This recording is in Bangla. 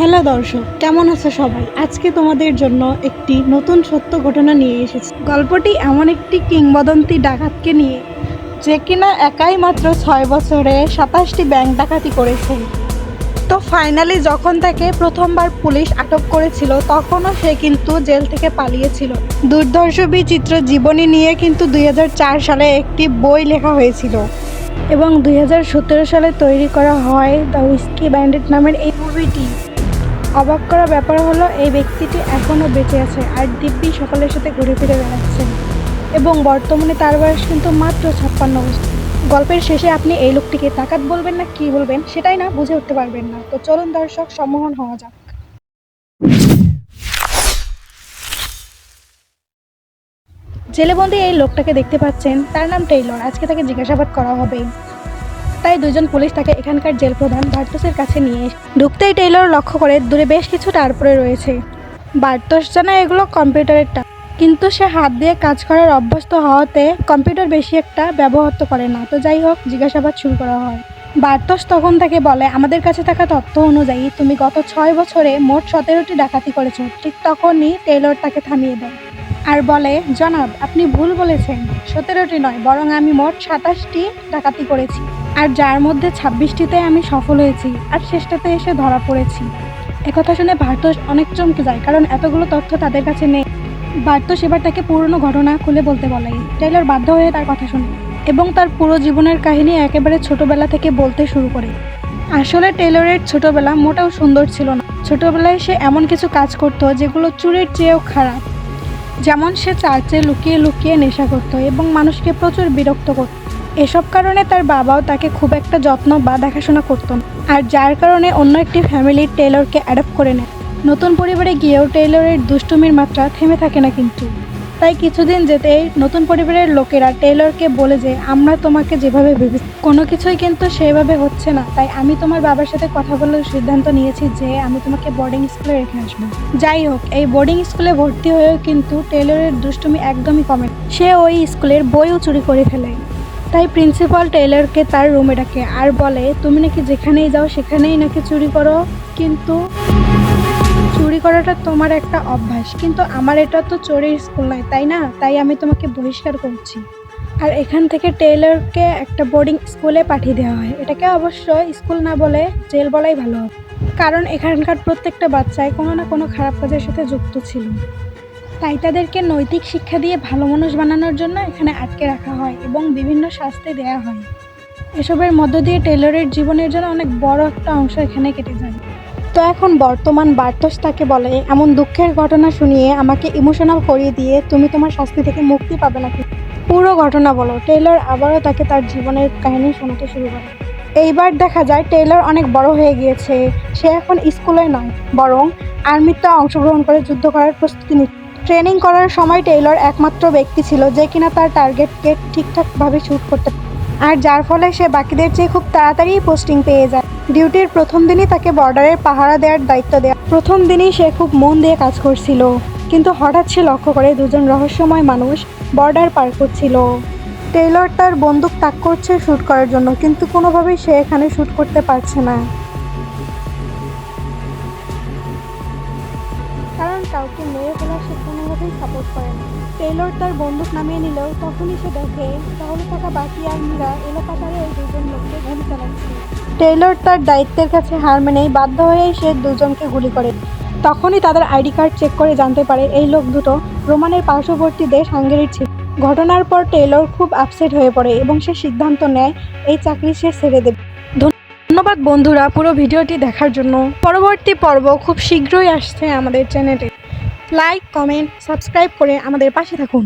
হ্যালো দর্শক, কেমন আছো সবাই? আজকে তোমাদের জন্য একটি নতুন সত্য ঘটনা নিয়ে এসেছি। গল্পটি এমন একটি কিংবদন্তি ডাকাতকে নিয়ে, যে কিনা একাই মাত্র ছয় বছরে সাতাশটি ব্যাংক ডাকাতি করেছে। তো ফাইনালি যখন তাকে প্রথমবার পুলিশ আটক করেছিল, তখনও সে কিন্তু জেল থেকে পালিয়েছিল। দুর্ধর্ষ বিচিত্র জীবনী নিয়ে কিন্তু দুই হাজার চার সালে একটি বই লেখা হয়েছিল। এবং দুই হাজার সতেরো সালে তৈরি করা হয় দ্য উইস্কি ব্যান্ডেড নামের এই মুভিটি অবাক করা ব্যাপার হলো, এই ব্যক্তিটি এখনও বেঁচে আছে আর দিব্যি সকলের সাথে ঘুরে ফিরে বেড়াচ্ছেন এবং বর্তমানে তার বয়স কিন্তু মাত্র ছাপ্পান্ন বছর। গল্পের শেষে আপনি এই লোকটিকে তাকাত বলবেন না, কি বলবেন সেটাই না, বুঝে উঠতে পারবেন না। তো চলুন দর্শক, সম্মোহন হওয়া যাক। জেলেবন্দি এই লোকটাকে দেখতে পাচ্ছেন, তার নাম টেইলর। আজকে তাকে জিজ্ঞাসাবাদ করা হবে। তাই দুজন পুলিশ তাকে এখানকার জেল প্রধান বার্তসের কাছে নিয়ে ঢুকতেই টেইলর লক্ষ্য করে দূরে বেশ কিছু তারপরে রয়েছে। বার্তস জানা এগুলো কম্পিউটারের টা কিন্তু সে হাত দিয়ে কাজ করার অভ্যস্ত হওয়াতে কম্পিউটার বেশি একটা ব্যবহার তো করে না। তো যাই হোক, জিজ্ঞাসাবাদ শুরু করা হয়। বার্তস তখন তাকে বলে, আমাদের কাছে থাকা তথ্য অনুযায়ী তুমি গত ছয় বছরে মোট সতেরোটি ডাকাতি করেছ। ঠিক তখনই টেইলর তাকে থামিয়ে দেয়। আর বলে, জনাব, আপনি ভুল বলেছেন। সতেরোটি নয়, বরং আমি মোট সাতাশটি ডাকাতি করেছি। আর যার মধ্যে ছাব্বিশটিতে আমি সফল হয়েছি, আর শেষটাতে এসে ধরা পড়েছি। একথা শুনে ভারতোষ অনেক চমকে যায়, কারণ এতগুলো তথ্য তাদের কাছে নেই। ভারতোষ এবার তাকে পুরনো ঘটনা খুলে বলতে বলে। টেইলর বাধ্য হয়ে তার কথা শোনে, এবং তার পুরো জীবনের কাহিনী একেবারে ছোটবেলা থেকে বলতে শুরু করে। আসলে টেইলরের ছোটবেলা মোটেও সুন্দর ছিল না। ছোটবেলায় সে এমন কিছু কাজ করতো, যেগুলো চুরির চেয়েও খারাপ। যেমন সে চার্চে লুকিয়ে লুকিয়ে নেশা করত এবং মানুষকে প্রচুর বিরক্ত করত। এসব কারণে তার বাবাও তাকে খুব একটা যত্ন বা দেখাশোনা করত না। আর যার কারণে অন্য একটি ফ্যামিলি টেলরকে অ্যাডপ্ট করে নেয়। নতুন পরিবারে গিয়েও টেইলরের দুষ্টুমির মাত্রা থেমে থাকে না কিন্তু। তাই কিছুদিন যেতেই নতুন পরিবারের লোকেরা টেলরকে বলে যে, আমরা তোমাকে যেভাবে ভেবে কোনো কিছুই কিন্তু সেভাবে হচ্ছে না। তাই আমি তোমার বাবার সাথে কথা বলার সিদ্ধান্ত নিয়েছি যে, আমি তোমাকে বোর্ডিং স্কুলে রেখে আসব। যাই হোক, এই বোর্ডিং স্কুলে ভর্তি হয়েও কিন্তু টেলরের দুষ্টুমি একদমই কমে সে ওই স্কুলের বইও চুরি করে ফেলে। তাই প্রিন্সিপাল টেইলরকে তার রুমে ডাকে আর বলে, তুমি নাকি যেখানেই যাও সেখানেই নাকি চুরি করো? কিন্তু চুরি করাটা তোমার একটা অভ্যাস, কিন্তু আমার এটা তো চোরের স্কুল নয়, তাই না? তাই আমি তোমাকে বহিষ্কার করছি। আর এখান থেকে টেইলরকে একটা বোর্ডিং স্কুলে পাঠিয়ে দেওয়া হয়। এটাকে অবশ্য স্কুল না বলে জেল বলাই ভালো। হবে কারণ এখানকার প্রত্যেকটা বাচ্চায় কোনো না কোনো খারাপ কাজের সাথে যুক্ত ছিল। তাই তাদেরকে নৈতিক শিক্ষা দিয়ে ভালো মানুষ বানানোর জন্য এখানে আটকে রাখা হয় এবং বিভিন্ন শাস্তি দেওয়া হয়। এসবের মধ্য দিয়ে টেইলরের জীবনের জন্য অনেক বড় একটা অংশ এখানে কেটে যায়। তো এখন বর্তমান বার্তস তাকে বলে, এমন দুঃখের ঘটনা শুনিয়ে আমাকে ইমোশনাল করিয়ে দিয়ে তুমি তোমার শাস্তি থেকে মুক্তি পাবে নাকি? পুরো ঘটনা বলো। টেইলর আবারও তাকে তার জীবনের কাহিনী শোনাতে শুরু করে। এইবার দেখা যায়, টেইলর অনেক বড় হয়ে গিয়েছে। সে এখন স্কুলে নয়, বরং আর্মিতে অংশগ্রহণ করে যুদ্ধ করার প্রস্তুতি নিচ্ছে। ট্রেনিং করার সময় টেইলর একমাত্র ব্যক্তি ছিল, যে কিনা তার টার্গেটকে ঠিকঠাকভাবে শ্যুট করতে আর যার ফলে সে বাকিদের চেয়ে খুব তাড়াতাড়ি পোস্টিং পেয়ে যায়। ডিউটির প্রথম দিনই তাকে বর্ডারের পাহারা দেওয়ার দায়িত্ব দেওয়া প্রথম দিনই সে খুব মন দিয়ে কাজ করছিল। কিন্তু হঠাৎ সে লক্ষ্য করে দুজন রহস্যময় মানুষ বর্ডার পার করছিল। টেইলর তার বন্দুক তাক করছে শ্যুট করার জন্য, কিন্তু কোনোভাবেই সে এখানে শ্যুট করতে পারছে না। কারণ কাউকে মেরে ফেলা সে কোনোভাবেই সাপোর্ট করে না। টেইলর তার বন্দুক নামিয়ে নিলেও তখনই সে দেখে, তাহলে থাকা বাকি আর আর্মিরা এলোপাতারে ওই দুজন লোককে গুলি চালাচ্ছে। টেইলর তার দায়িত্বের কাছে হার মেনেই বাধ্য হয়েই সে দুজনকে গুলি করে। তখনই তাদের আইডি কার্ড চেক করে জানতে পারে এই লোক দুটো রোমানের পার্শ্ববর্তী দেশ হাঙ্গেরির ছিল। ঘটনার পর টেইলর খুব আপসেট হয়ে পড়ে এবং সে সিদ্ধান্ত নেয়, এই চাকরি সে ছেড়ে দেবে। ধন্যবাদ বন্ধুরা পুরো ভিডিওটি দেখার জন্য। পরবর্তী পর্ব খুব শীঘ্রই আসছে আমাদের চ্যানেলে লাইক কমেন্ট সাবস্ক্রাইব করে আমাদের পাশে থাকুন।